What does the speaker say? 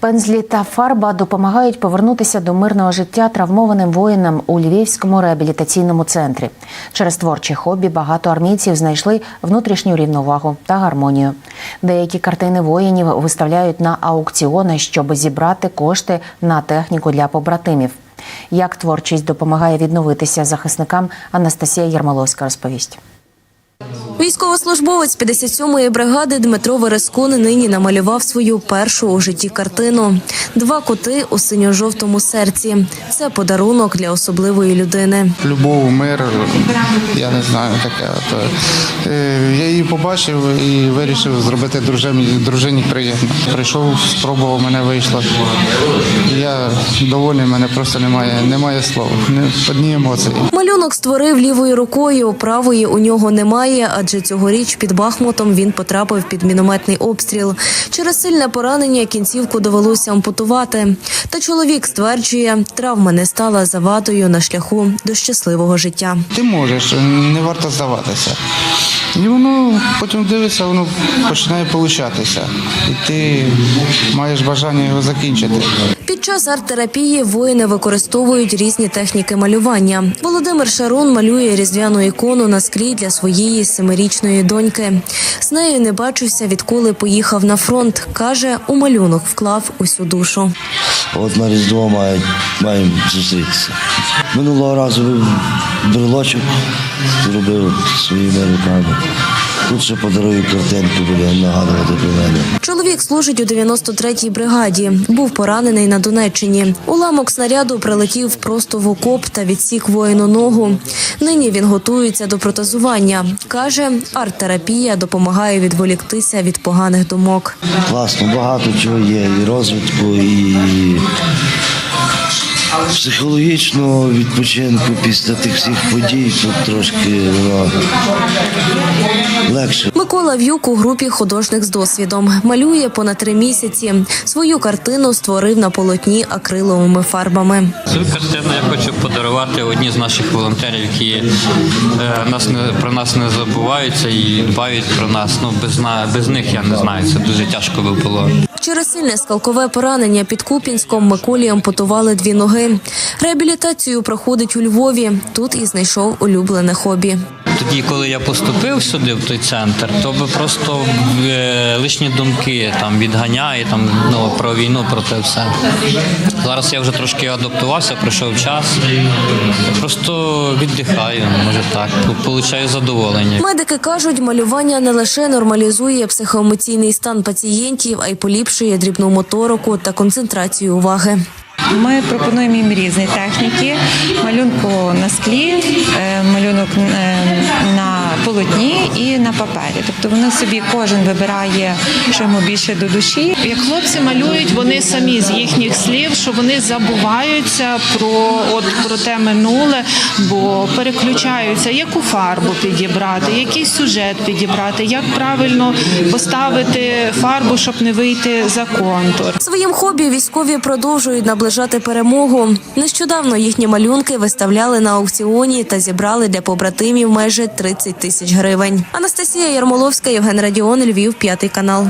Пензлі та фарба допомагають повернутися до мирного життя травмованим воїнам у Львівському реабілітаційному центрі. Через творчі хобі багато армійців знайшли внутрішню рівновагу та гармонію. Деякі картини воїнів виставляють на аукціони, щоб зібрати кошти на техніку для побратимів. Як творчість допомагає відновитися захисникам, Анастасія Ярмоловська розповість. Військовослужбовець 57-ї бригади Дмитро Верескун нині намалював свою першу у житті картину. Два коти у синьо-жовтому серці. Це подарунок для особливої людини. Любов, мир, я не знаю таке. То, е, я її побачив і вирішив зробити дружині, дружині приємно. Прийшов, спробував, мене вийшло. Я довольний, мене просто немає, немає слов, не, одні емоції. Малюнок створив лівою рукою, правої у нього немає, адже цьогоріч під Бахмутом він потрапив під мінометний обстріл. Через сильне поранення кінцівку довелося ампутувати. Та чоловік стверджує, травма не стала завадою на шляху до щасливого життя. Ти можеш, не варто здаватися. І воно потім дивишся, воно починає получатися. І ти маєш бажання його закінчити. Під час арт-терапії воїни використовують різні техніки малювання. Володимир Шарун малює різдвяну ікону на склі для своєї семирічної доньки. З нею не бачився, відколи поїхав на фронт. каже, у малюнок вклав усю душу. От на Різдво маємо зустрітися. Минулого разу брелочок зробив своїми руками. Тут ще подарую картинку, буде нагадувати про мене. Чоловік служить у 93-й бригаді. Був поранений на Донеччині. Уламок снаряду прилетів просто в окоп та відсік воїну ногу. Нині він готується до протезування. Каже, арт-терапія допомагає відволіктися від поганих думок. Класно, багато чого є, і розвитку, і психологічного відпочинку після тих всіх подій. Тут трошки воно легше. Микола В'юк у групі художник з досвідом малює понад три місяці. Свою картину створив на полотні акриловими фарбами. Цю картину я хочу подарувати одній з наших волонтерів, які е, нас не про нас не забуваються і дбають про нас. Ну без на без них я не знаю. Це дуже тяжко би було. Через сильне скалкове поранення під Купінськом Миколі ампутували дві ноги. Реабілітацію проходить у Львові. Тут і знайшов улюблене хобі. Тоді, коли я поступив сюди, в той центр, то би просто е, лишні думки там відганяє там ну про війну, про те все. Зараз я вже трошки адаптувався, пройшов час. Просто віддихаю, може так, получаю задоволення. Медики кажуть, малювання не лише нормалізує психоемоційний стан пацієнтів, а й поліпшує дрібну моторику та концентрацію уваги. Ми пропонуємо їм різні техніки: малюнку на склі, е, малюнок е, на полотні і на папері. Тобто вони собі кожен вибирає, що йому більше до душі. Як хлопці малюють, вони самі з їхніх слів, що вони забуваються про от про те минуле, бо переключаються, яку фарбу підібрати, який сюжет підібрати, як правильно поставити фарбу, щоб не вийти за контур. Своїм хобі військові продовжують наближати перемогу. Нещодавно їхні малюнки виставляли на аукціоні та зібрали для побратимів майже 30 тисяч гривень. Анастасія Ярмоловська, Євген Радіон, Львів, п'ятий канал.